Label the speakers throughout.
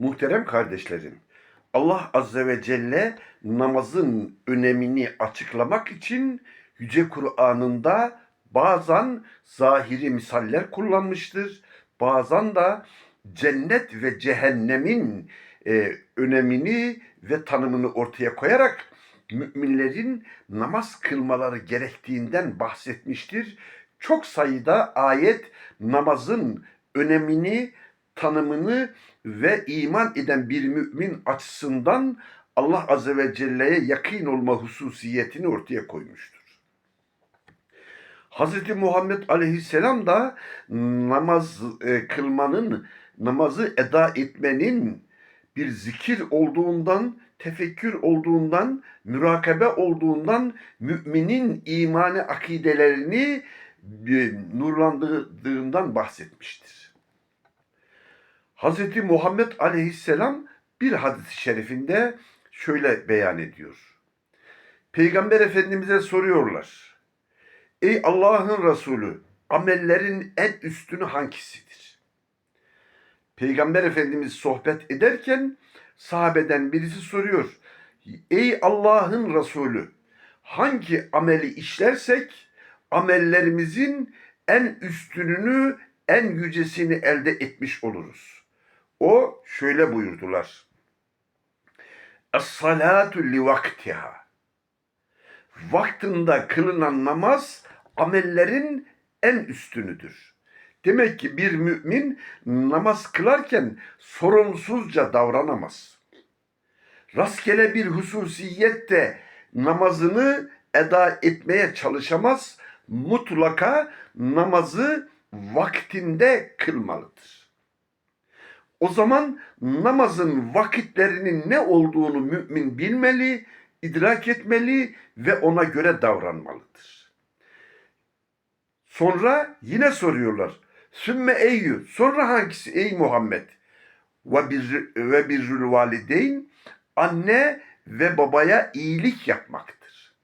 Speaker 1: Muhterem kardeşlerim, Allah Azze ve Celle namazın önemini açıklamak için Yüce Kur'an'ında bazen zahiri misaller kullanmıştır. Bazen de cennet ve cehennemin e, önemini ve tanımını ortaya koyarak müminlerin namaz kılmaları gerektiğinden bahsetmiştir. Çok sayıda ayet namazın önemini, tanımını ve iman eden bir mümin açısından Allah Azze ve Celle'ye yakın olma hususiyetini ortaya koymuştur. Hz. Muhammed Aleyhisselam da namaz e, kılmanın, namazı eda etmenin bir zikir olduğundan, tefekkür olduğundan, mürakabe olduğundan müminin imani akidelerini e, nurlandırdığından bahsetmiştir. Hz. Muhammed Aleyhisselam bir hadis-i şerifinde şöyle beyan ediyor. Peygamber Efendimiz'e soruyorlar. Ey Allah'ın Resulü, amellerin en üstünü hangisidir? Peygamber Efendimiz sohbet ederken sahabeden birisi soruyor. Ey Allah'ın Resulü, hangi ameli işlersek amellerimizin en üstününü, en yücesini elde etmiş oluruz. O şöyle buyurdular. Es-salatu li vaktiha. Vaktinde kılınan namaz amellerin en üstünüdür. Demek ki bir mümin namaz kılarken sorumsuzca davranamaz. Rastgele bir hususiyette namazını eda etmeye çalışamaz. Mutlaka namazı vaktinde kılmalıdır. O zaman namazın vakitlerinin ne olduğunu mümin bilmeli, idrak etmeli ve ona göre davranmalıdır. Sonra yine soruyorlar. Sümme eyyü. Sonra hangisi ey Muhammed? Ve bir ve birrül valideyn anne ve babaya iyilik yapmaktır.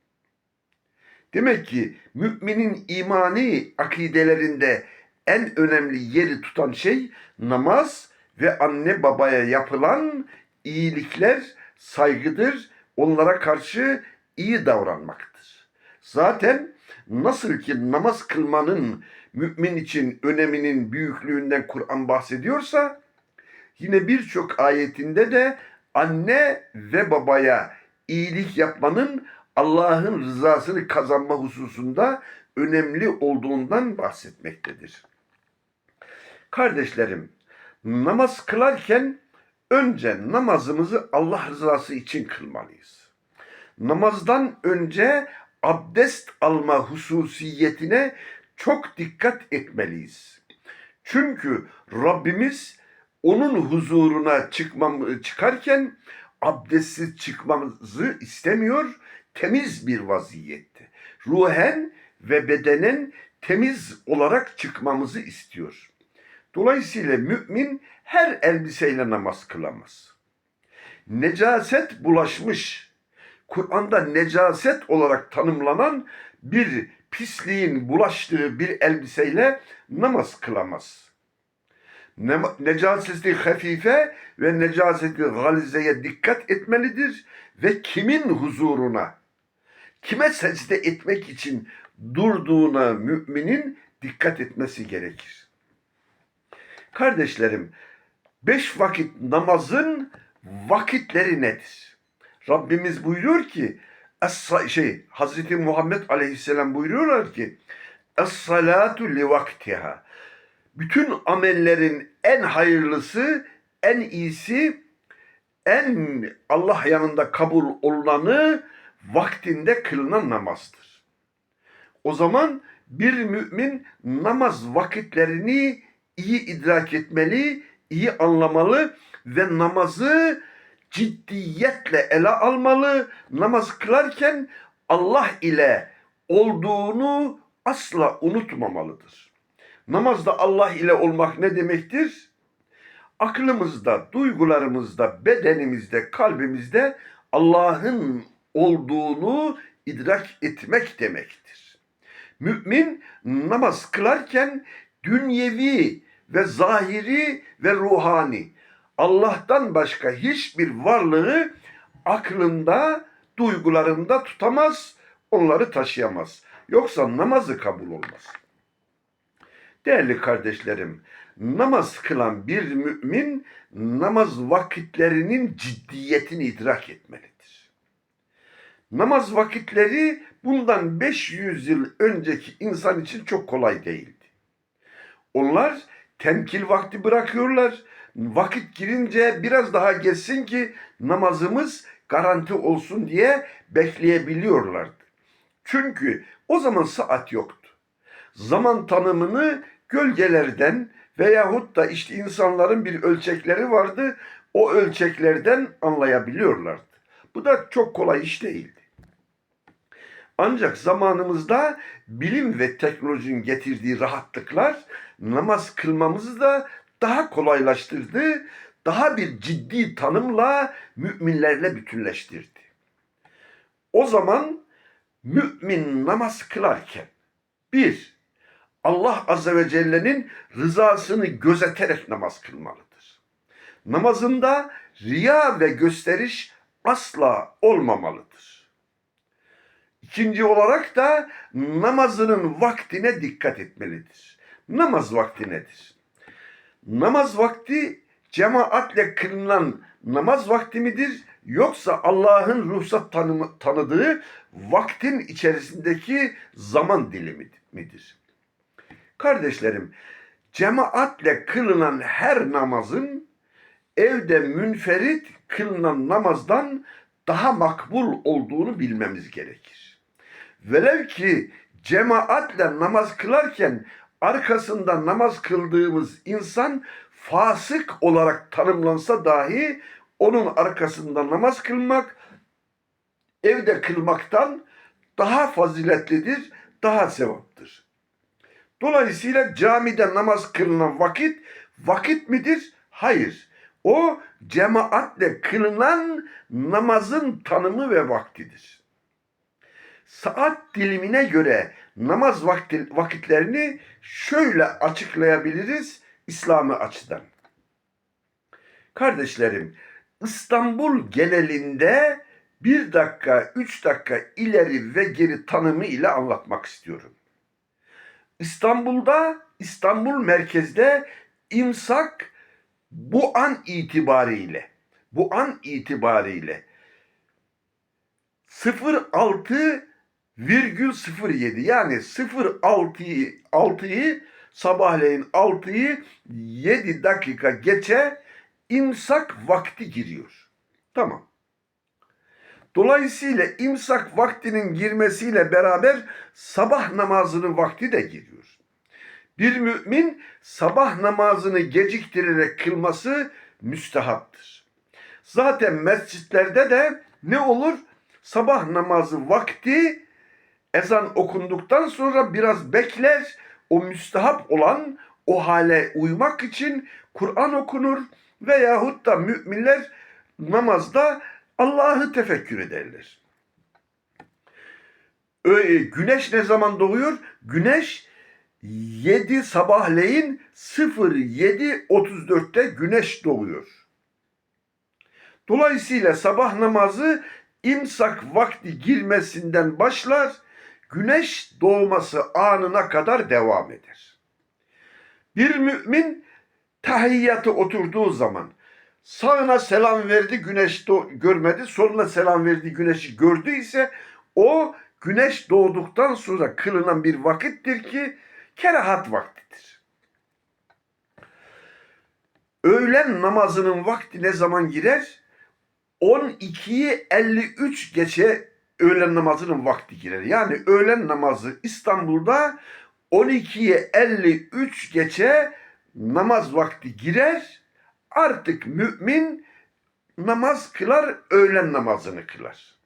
Speaker 1: Demek ki müminin imani akidelerinde en önemli yeri tutan şey namaz ve anne babaya yapılan iyilikler, saygıdır. Onlara karşı iyi davranmaktır. Zaten nasıl ki namaz kılmanın mümin için öneminin büyüklüğünden Kur'an bahsediyorsa yine birçok ayetinde de anne ve babaya iyilik yapmanın Allah'ın rızasını kazanma hususunda önemli olduğundan bahsetmektedir. Kardeşlerim, namaz kılarken önce namazımızı Allah rızası için kılmalıyız. Namazdan önce abdest alma hususiyetine çok dikkat etmeliyiz. Çünkü Rabbimiz onun huzuruna çıkmam, çıkarken abdestsiz çıkmamızı istemiyor, temiz bir vaziyette. Ruhen ve bedenen temiz olarak çıkmamızı istiyor. Dolayısıyla mümin her elbiseyle namaz kılamaz. Necaset bulaşmış, Kur'an'da necaset olarak tanımlanan bir pisliğin bulaştığı bir elbiseyle namaz kılamaz. Ne, necaseti hafife ve necaseti galizeye dikkat etmelidir ve kimin huzuruna, kime secde etmek için durduğuna müminin dikkat etmesi gerekir. Kardeşlerim, beş vakit namazın vakitleri nedir? Rabbimiz buyuruyor ki, Es şey Hazreti Muhammed Aleyhisselam buyuruyorlar ki Es-salatu li vaktiha. Bütün amellerin en hayırlısı, en iyisi, en Allah yanında kabul olunanı vaktinde kılınan namazdır. O zaman bir mümin namaz vakitlerini iyi idrak etmeli, iyi anlamalı ve namazı ciddiyetle ele almalı. Namaz kılarken Allah ile olduğunu asla unutmamalıdır. Namazda Allah ile olmak ne demektir? Aklımızda, duygularımızda, bedenimizde, kalbimizde Allah'ın olduğunu idrak etmek demektir. Mümin namaz kılarken dünyevi ve zahiri ve ruhani Allah'tan başka hiçbir varlığı aklında, duygularında tutamaz, onları taşıyamaz. Yoksa namazı kabul olmaz. Değerli kardeşlerim, namaz kılan bir mümin namaz vakitlerinin ciddiyetini idrak etmelidir. Namaz vakitleri bundan 500 yıl önceki insan için çok kolay değildi. Onlar temkil vakti bırakıyorlar. Vakit girince biraz daha geçsin ki namazımız garanti olsun diye bekleyebiliyorlardı. Çünkü o zaman saat yoktu. Zaman tanımını gölgelerden veyahut da işte insanların bir ölçekleri vardı. O ölçeklerden anlayabiliyorlardı. Bu da çok kolay iş değildi. Ancak zamanımızda bilim ve teknolojinin getirdiği rahatlıklar namaz kılmamızı da daha kolaylaştırdı, daha bir ciddi tanımla müminlerle bütünleştirdi. O zaman mümin namaz kılarken bir, Allah Azze ve Celle'nin rızasını gözeterek namaz kılmalıdır. Namazında riya ve gösteriş asla olmamalıdır. İkinci olarak da namazının vaktine dikkat etmelidir. Namaz vakti nedir? Namaz vakti cemaatle kılınan namaz vakti midir? Yoksa Allah'ın ruhsat tanımı, tanıdığı vaktin içerisindeki zaman dilimi midir? Kardeşlerim, cemaatle kılınan her namazın evde münferit kılınan namazdan daha makbul olduğunu bilmemiz gerekir. Velev ki cemaatle namaz kılarken arkasında namaz kıldığımız insan fasık olarak tanımlansa dahi onun arkasında namaz kılmak evde kılmaktan daha faziletlidir, daha sevaptır. Dolayısıyla camide namaz kılınan vakit vakit midir? Hayır. O cemaatle kılınan namazın tanımı ve vaktidir. Saat dilimine göre namaz vakti, vakitlerini şöyle açıklayabiliriz İslami açıdan. Kardeşlerim, İstanbul genelinde bir dakika, üç dakika ileri ve geri tanımı ile anlatmak istiyorum. İstanbul'da, İstanbul merkezde imsak bu an itibariyle, bu an itibariyle 06,07 yani 06'yı 6'yı sabahleyin 6'yı 7 dakika geçe imsak vakti giriyor. Tamam. Dolayısıyla imsak vaktinin girmesiyle beraber sabah namazının vakti de giriyor. Bir mümin sabah namazını geciktirerek kılması müstehaptır. Zaten mescitlerde de ne olur? Sabah namazı vakti ezan okunduktan sonra biraz bekler. O müstehap olan o hale uymak için Kur'an okunur veyahut da müminler namazda Allah'ı tefekkür ederler. Öyle, güneş ne zaman doğuyor? Güneş 7 sabahleyin 07.34'te güneş doğuyor. Dolayısıyla sabah namazı imsak vakti girmesinden başlar, güneş doğması anına kadar devam eder. Bir mümin tahiyyatı oturduğu zaman sağına selam verdi güneş görmedi, soluna selam verdi güneşi gördüyse o güneş doğduktan sonra kılınan bir vakittir ki kerahat vaktidir. Öğlen namazının vakti ne zaman girer? 12'yi 53 geçe öğlen namazının vakti girer. Yani öğlen namazı İstanbul'da 12'ye 53 geçe namaz vakti girer. Artık mümin namaz kılar, öğlen namazını kılar.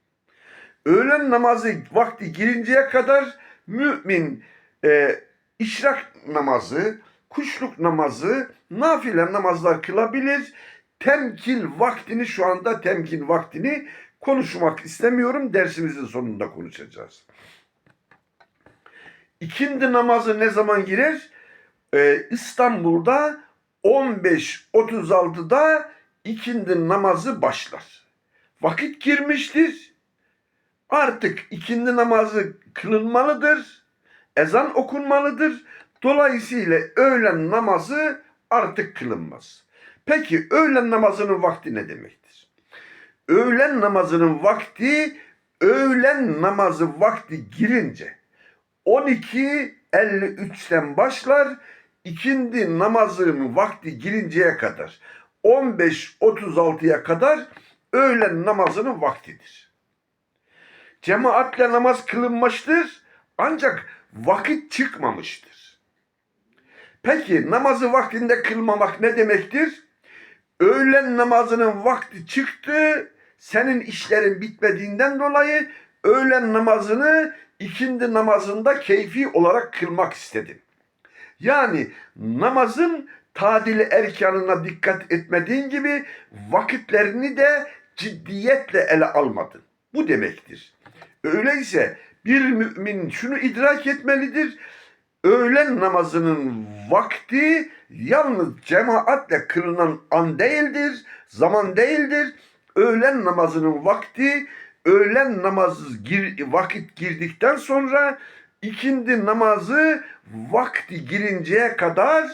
Speaker 1: Öğlen namazı vakti girinceye kadar mümin e, işrak namazı, kuşluk namazı, nafile namazlar kılabilir. Temkil vaktini şu anda temkil vaktini konuşmak istemiyorum. Dersimizin sonunda konuşacağız. İkindi namazı ne zaman girer? Ee, İstanbul'da 15.36'da ikindi namazı başlar. Vakit girmiştir. Artık ikindi namazı kılınmalıdır. Ezan okunmalıdır. Dolayısıyla öğlen namazı artık kılınmaz. Peki öğlen namazının vakti ne demektir? Öğlen namazının vakti öğlen namazı vakti girince 12.53'ten başlar ikindi namazının vakti girinceye kadar 15.36'ya kadar öğlen namazının vaktidir. Cemaatle namaz kılınmıştır ancak vakit çıkmamıştır. Peki namazı vaktinde kılmamak ne demektir? Öğlen namazının vakti çıktı, senin işlerin bitmediğinden dolayı öğlen namazını ikindi namazında keyfi olarak kılmak istedin. Yani namazın tadili erkanına dikkat etmediğin gibi vakitlerini de ciddiyetle ele almadın. Bu demektir. Öyleyse bir mümin şunu idrak etmelidir. Öğlen namazının vakti yalnız cemaatle kılınan an değildir, zaman değildir. Öğlen namazının vakti öğlen namazı gir, vakit girdikten sonra ikindi namazı vakti girinceye kadar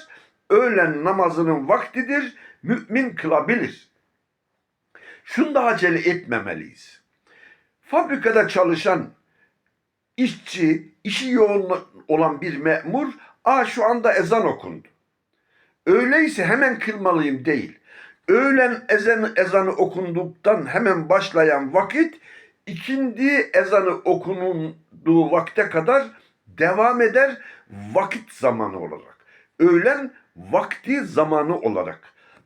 Speaker 1: öğlen namazının vaktidir. Mümin kılabilir. Şunda acele etmemeliyiz. Fabrikada çalışan işçi, işi yoğun olan bir memur, aa şu anda ezan okundu. Öyleyse hemen kılmalıyım değil. Öğlen ezan, ezanı okunduktan hemen başlayan vakit ikindi ezanı okunduğu vakte kadar devam eder vakit zamanı olarak. Öğlen vakti zamanı olarak.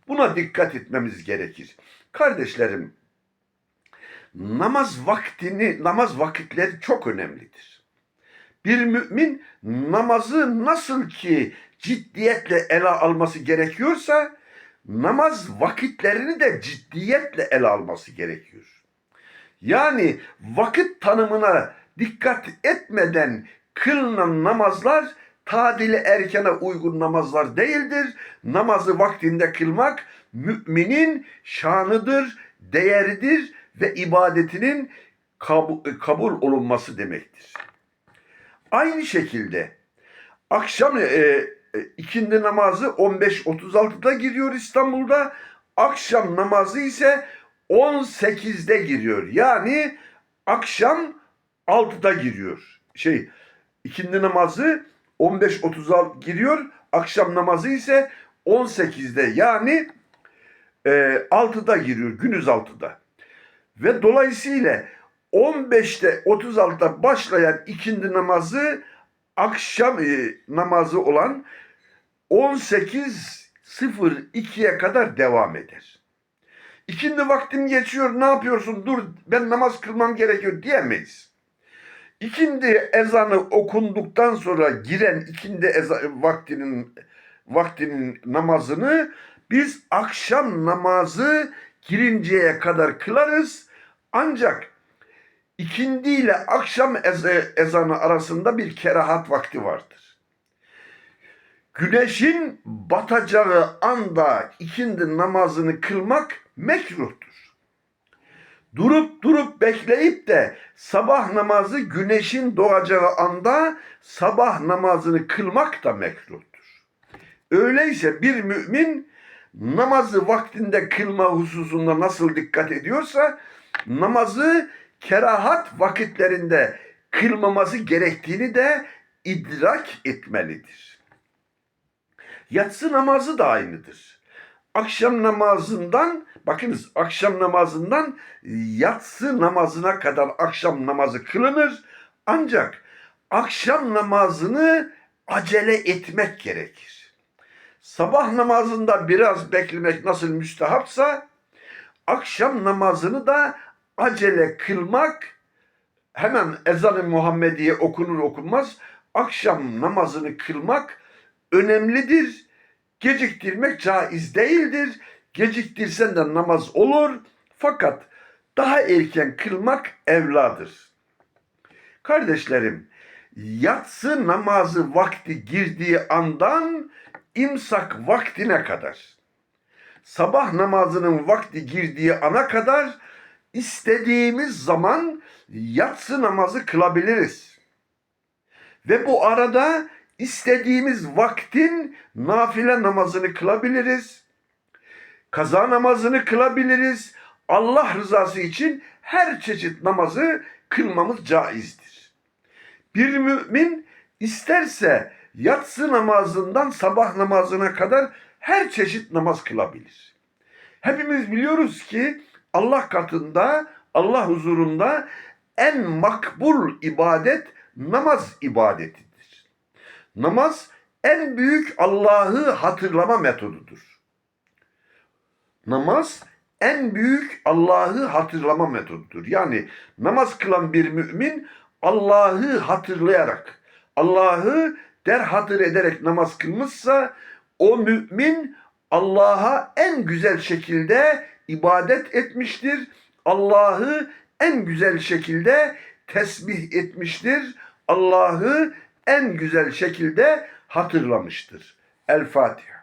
Speaker 1: Buna dikkat etmemiz gerekir. Kardeşlerim, namaz vaktini, namaz vakitleri çok önemlidir. Bir mümin namazı nasıl ki ciddiyetle ele alması gerekiyorsa namaz vakitlerini de ciddiyetle ele alması gerekiyor. Yani vakit tanımına dikkat etmeden kılınan namazlar tadili erkene uygun namazlar değildir. Namazı vaktinde kılmak müminin şanıdır, değeridir ve ibadetinin kabul, kabul olunması demektir. Aynı şekilde akşam e, ikindi namazı 15.36'da giriyor İstanbul'da. Akşam namazı ise 18'de giriyor. Yani akşam 6'da giriyor. Şey ikindi namazı 15.36 giriyor. Akşam namazı ise 18'de yani e, 6'da giriyor. Günüz 6'da. Ve dolayısıyla 15'te 36'da başlayan ikindi namazı akşam e, namazı olan 18.02'ye kadar devam eder. İkindi vaktim geçiyor ne yapıyorsun dur ben namaz kılmam gerekiyor diyemeyiz. İkindi ezanı okunduktan sonra giren ikindi ezan, vaktinin vaktinin namazını biz akşam namazı girinceye kadar kılarız. Ancak ikindi ile akşam ez- ezanı arasında bir kerahat vakti vardır. Güneşin batacağı anda ikindi namazını kılmak mekruhtur. Durup durup bekleyip de sabah namazı güneşin doğacağı anda sabah namazını kılmak da mekruhtur. Öyleyse bir mümin namazı vaktinde kılma hususunda nasıl dikkat ediyorsa namazı kerahat vakitlerinde kılmaması gerektiğini de idrak etmelidir. Yatsı namazı da aynıdır. Akşam namazından bakınız akşam namazından yatsı namazına kadar akşam namazı kılınır. Ancak akşam namazını acele etmek gerekir. Sabah namazında biraz beklemek nasıl müstehapsa akşam namazını da acele kılmak hemen ezan-ı Muhammediye okunur okunmaz akşam namazını kılmak önemlidir. Geciktirmek caiz değildir. Geciktirsen de namaz olur. Fakat daha erken kılmak evladır. Kardeşlerim, yatsı namazı vakti girdiği andan imsak vaktine kadar sabah namazının vakti girdiği ana kadar istediğimiz zaman yatsı namazı kılabiliriz. Ve bu arada istediğimiz vaktin nafile namazını kılabiliriz. Kaza namazını kılabiliriz. Allah rızası için her çeşit namazı kılmamız caizdir. Bir mümin isterse yatsı namazından sabah namazına kadar her çeşit namaz kılabilir. Hepimiz biliyoruz ki Allah katında, Allah huzurunda en makbul ibadet namaz ibadetidir. Namaz en büyük Allah'ı hatırlama metodudur. Namaz en büyük Allah'ı hatırlama metodudur. Yani namaz kılan bir mümin Allah'ı hatırlayarak, Allah'ı der hatır ederek namaz kılmışsa o mümin Allah'a en güzel şekilde ibadet etmiştir. Allah'ı en güzel şekilde tesbih etmiştir. Allah'ı en güzel şekilde hatırlamıştır. El Fatiha.